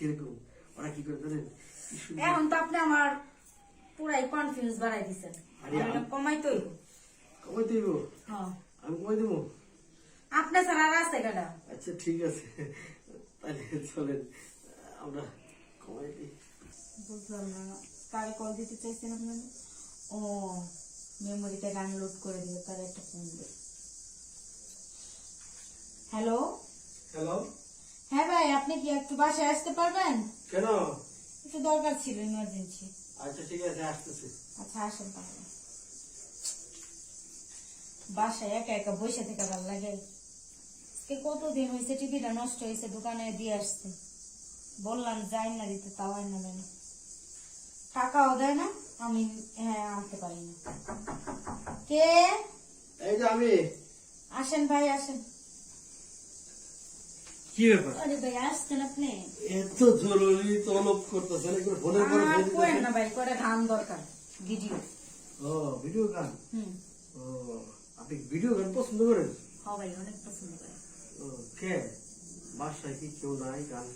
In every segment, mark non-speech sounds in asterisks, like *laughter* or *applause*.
কীরকম ওরা কি করে জানেন এখন তো আপনি আমার পুরাই কনফিউজ বাড়াই আরে আম- কমাই তো কমাই দিব হ্যাঁ। আমি কমাই দেবো? আপনি ছাড়া রাস্তা কাটা আচ্ছা ঠিক আছে। তাহলে চলেন আমরা কমাই দিই। বুঝলাম না। কারে কল দিতে চাইছেন আপনার ও মেমোরিতে গান লোড করে দিবে তার একটা ফোন দিবে হ্যালো হ্যালো হ্যাঁ ভাই আপনি কি একটু বাসায় আসতে পারবেন? কেন? একটু দরকার ছিল ইমার্জেন্সি আচ্ছা ঠিক আছে আসতেছি। আচ্ছা আসেন তাহলে। বাসায় একা একা বসে থেকে ভালো লাগে। আজকে কতদিন হয়েছে টিভিটা নষ্ট হয়েছে দোকানে দিয়ে আসছে। বললাম যাই না দিতে তাও না না। টাকাও দেয় না আমি হ্যাঁ আনতে পারি না। কে? এই যে আমি। আসেন ভাই আসেন। কি ব্যাপার? আরে ভাই আসছেন আপনি? এত জরুরি তলব করতেছেন একবার ফোনের পরে ফোন করেন না ভাই করে গান দরকার ভিডিও। ও ভিডিও গান? হুম। ও আপনি ভিডিও গান পছন্দ করেন? হ ভাই অনেক পছন্দ করে। ও কে? বাসায় কি কেউ নাই গান?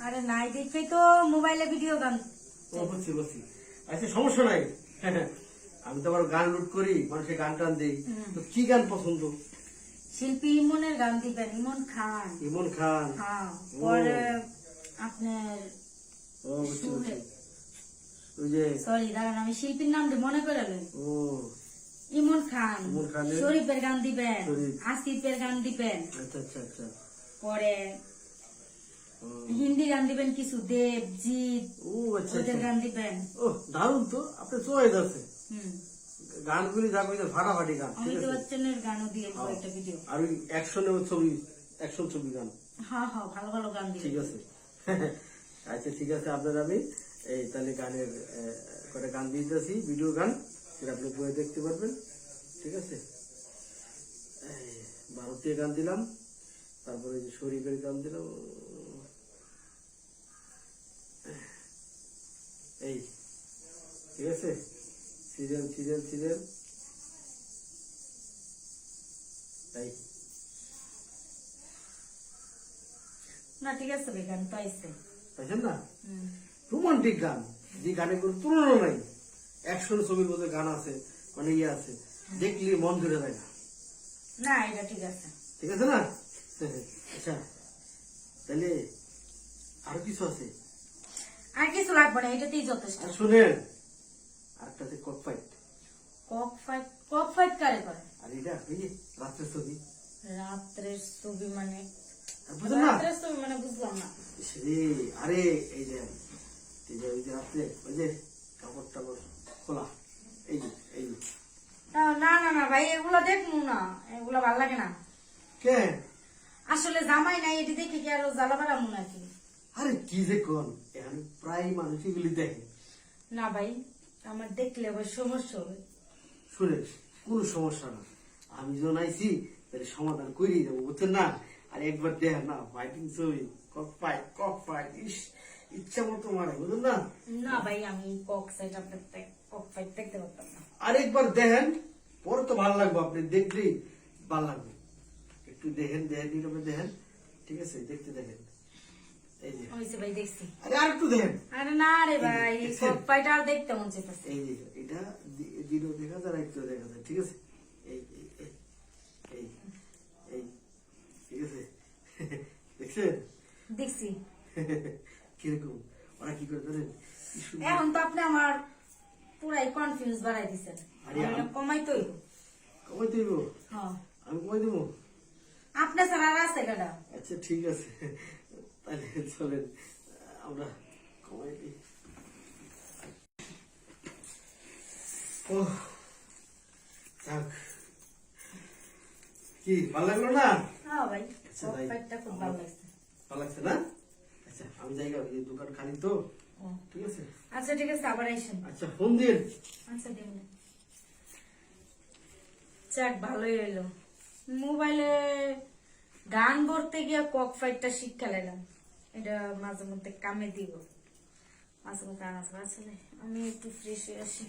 আরে নাই দেখেই তো মোবাইলে ভিডিও গান। ও বুঝছি বুঝছি আচ্ছা সমস্যা নাই। *laughs* আমি তো আবার গান লুট করি মানুষের গান টান দিই। তো কি গান পছন্দ? শিল্পী ইমনের গান দিবেন ইমন খান। ইমন খান। হ্যাঁ পরে আপনার সরি দাঁড়ান আমি শিল্পীর নামটা মনে ইমন খান শরীফের গান দিবেন আসিফের গান দিবেন। আচ্ছা আচ্ছা আচ্ছা। পরে হিন্দি গান দিবেন কিছু দেব জিৎ ওদের গান দিবেন। ও দারুণ তো আপনি চয়েস আছে হুম। গানগুলি যা কইতে ফাটাফাটি গান অমিতাভ বচ্চনের গানও দিয়ে। একটা ভিডিও আর ওই অ্যাকশনের ছবি অ্যাকশন ছবি গান। হ্যাঁ হ্যাঁ ভালো ভালো গান ঠিক আছে। আচ্ছা ঠিক আছে আপনার আমি এই তাহলে গানের কটা গান দিয়ে দিতেছি ভিডিও গান সেটা আপনি বইয়ে দেখতে পারবেন ঠিক আছে? ভারতীয় গান দিলাম তারপরে যে শরীফের গান দিলাম এই ঠিক আছে? Serial serial serial. এই না ঠিক আছে গান আইসে পাইছেন না? রোমান্টিক গান যে গানে কোনো তুলনা নাই। অ্যাকশন ছবির মধ্যে গান আছে মানে ইয়ে আছে। দেখলে মন ধরে যায় না। না এটা ঠিক আছে। ঠিক আছে না? আচ্ছা তাহলে আরও কিছু আছে? আর কিছু লাগবে না এটাতেই যথেষ্ট। আর আছে cock fight cock fight cock fight কারে করে? আর এটা ওই যে রাত্রের ছবি। রাত্রের ছবি মানে না। রাত্রের ছবি মানে বুঝলাম না। আরে এই যে এই যে ওই যে রাত্রে ওই যে কাপড় টাপড় খোলা। এই যে এই যে। না না না না ভাই এগুলো দেখব না। এগুলো ভালো লাগে না। কে? আসলে জামাই নাই এটি দেখে কি আরও জ্বালা বাড়াবো নাকি? আরে কি যে কোন এখানে প্রায় মানুষ এগুলি দেখে। না ভাই আমার দেখলে আবার সমস্যা হবে। শুনে কোনো সমস্যা না। আমি যখন আইছি তাহলে সমাধান বুঝছেন না? আর একবার দেখ না ফাইটিং ছবি কক ফাইট কক ফাইট ইস ইচ্ছা মতো মারে বুঝলেন না? না ভাই আমি কক সাইড আপনার কক ফাইট দেখতে পারতাম না। আরেকবার দেখেন পরে তো ভালো লাগবে আপনি দেখলেই ভালো লাগবে। একটু দেখেন দেখেন নীরবে দেখেন ঠিক আছে দেখতে দেখেন। এই ভাই দেখছি। আরে আর একটু দেখেন আরে না রে ভাই দেখছেন? কক আর দেখতে মন চাইতেছে। এই যে এটা দিনও দেখা যায় রাত্রেও দেখা যায় ঠিক আছে? এই এই এই এই এই ঠিক আছে? *laughs* দেখছেন? দেখছি। *laughs* কীরকম? ওরা কি করে জানেন? এখন তো আপনি আমার পুরাই কনফিউজ বাড়াই আরে আম- কমাই তো কমাই দেবো হ্যাঁ। আমি কমাই দেবো? আপনি ছাড়া রাস্তা কাটা আচ্ছা ঠিক আছে। তাহলে চলেন আমরা কমাই দিই। ও কি ভালো লাগল না? হ্যাঁ ভাই আচ্ছা, কক তাই। ফাইটটা খুব ভালো লাগছে। ভালো লাগছে না? আচ্ছা আমি জায়গা দোকান খালি তো। ঠিক আছে? আচ্ছা ঠিক আছে আবার আইসেন। আচ্ছা ফোন দিন আচ্ছা দিন। যাক ভালোই মোবাইলে গান ভরতে গিয়ে কক ফাইটটা শিক্ষা লাগাম এটা মাঝে মধ্যে কামে দিব মাঝে মধ্যে আনাজ আসলে আমি একটু ফ্রেশ হয়ে আসি।